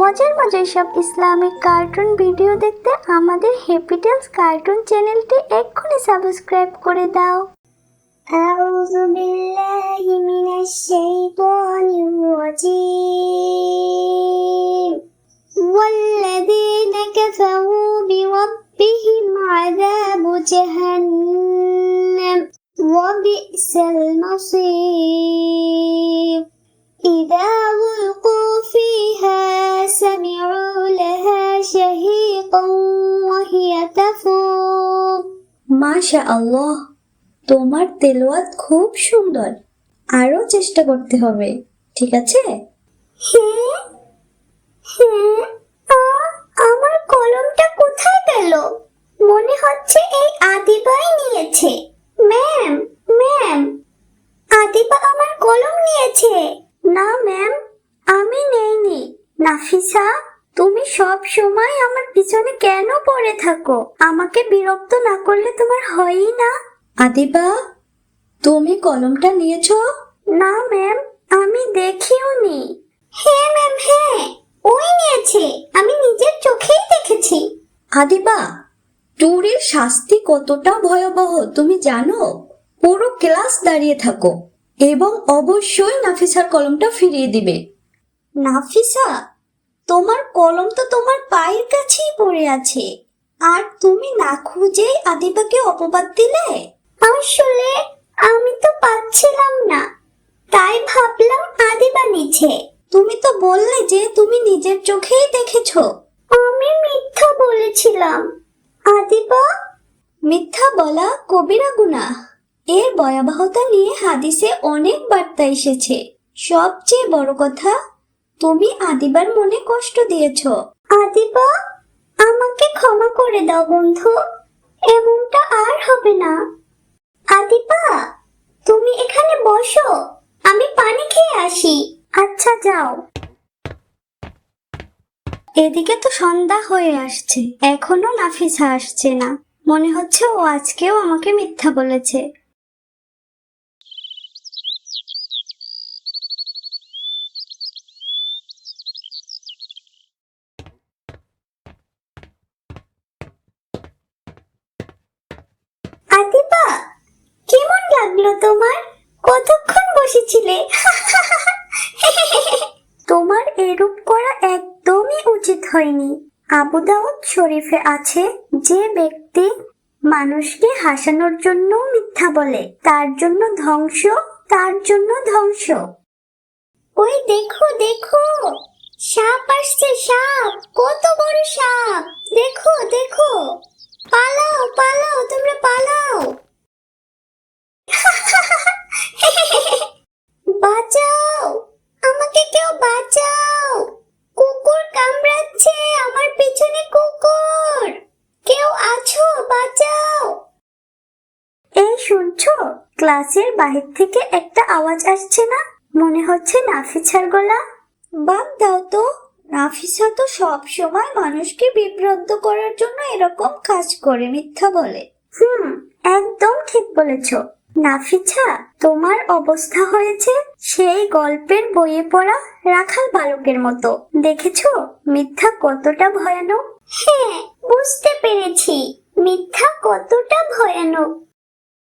মজার মজার সব ইসলামিক কার্টুন ভিডিও দেখতে আমাদের হ্যাপিটেলস কার্টুন চ্যানেলটি এক্ষুনি সাবস্ক্রাইব করে দাও أعوذ بالله من الشيطان الرجيم والذين كفروا بربهم عذاب جهنم وبئس المصير إذا মাশা আল্লাহ তোমার তেলোয়াত খুব সুন্দর। আরও চেষ্টা করতে হবে, ঠিক আছে? আমার কলমটা কোথায় গেল? মনে হচ্ছে এই আদিবাই নিয়েছে। ম্যাম ম্যাম, আদিবা আমার কলম নিয়েছে। না, ম্যাম, আমি নেইনি। নাফিসা তুমি সব সময় আমার পিছনে কেন পড়ে থাকো? আমাকে বিরক্ত না করলে তোমার হয়ই না। আদিবা তুমি কলমটা নিয়েছো? না ম্যাম আমি দেখিও নি। হ্যাঁ ম্যাম হ্যাঁ ওই নিয়েছে। আমি নিজের চোখেই দেখেছি। আদিবা টুরির শাস্তি কতটা ভয়াবহ তুমি জানো? পুরো ক্লাস দাঁড়িয়ে থাকো এবং অবশ্যই নাফিসার কলমটা ফিরিয়ে দিবে। নাফিসা? তোমার কলম তো তোমার পায়ের কাছেই পড়ে আছে। আর তুমি না খুঁজেই আদিবাকে অপবাদ দিলে? আসলে আমি তো পাচ্ছিলাম না। তাই ভাবলাম আদিবা নিছে তুমি তো বললে যে তুমি নিজের চোখেই দেখেছ। আমি মিথ্যা বলেছিলাম। আদিবা? মিথ্যা বলা কবিরা গুনাহ এর ভয়াবহতা নিয়ে হাদিসে অনেক বার্তা এসেছে। সবচেয়ে বড় কথা তুমি আদিবার মনে কষ্ট দিয়েছ। আদিবা, আমাকে ক্ষমা করে দাও বন্ধু, এমনটা আর হবে না। আদিবা, তুমি এখানে বসো, আমি পানি খেয়ে আসি। আচ্ছা যাও। এদিকে তো সন্ধ্যা হয়ে আসছে, এখনও নাফিসা আসছে না। মনে হচ্ছে ও আজকেও আমাকে মিথ্যা বলেছে আদিবা কেমন লাগল তোমার? কতক্ষণ বসেছিলে? তোমার এরূপ করা একদমই উচিত হয়নি। আবু দাউদ শরীফে আছে যে ব্যক্তি মানুষকে হাসানোর জন্য মিথ্যা বলে, তার জন্য ধ্বংস, তার জন্য ধ্বংস। ওই দেখো দেখো! সাপ আসছে, সাপ! পিছনে কুকুর। কেউ আছো, বাঁচাও। এই শুনছো? ক্লাসের বাহির থেকে একটা আওয়াজ আসছে না? মনে হচ্ছে নাফিসার গলা। বাদ দাও তো। নাফিসা তো সব সময় মানুষকে বিভ্রান্ত করার জন্য এরকম কাজ করে, মিথ্যা বলে। হুম, একদম ঠিক বলেছ। নাফিছা, তোমার অবস্থা হয়েছে সেই গল্পের বইয়ে পড়া রাখাল বালকের মতো। দেখেছ মিথ্যা কতটা ভয়ানক? হ্যাঁ বুঝতে পেরেছি। মিথ্যা কতটা ভয়ানক?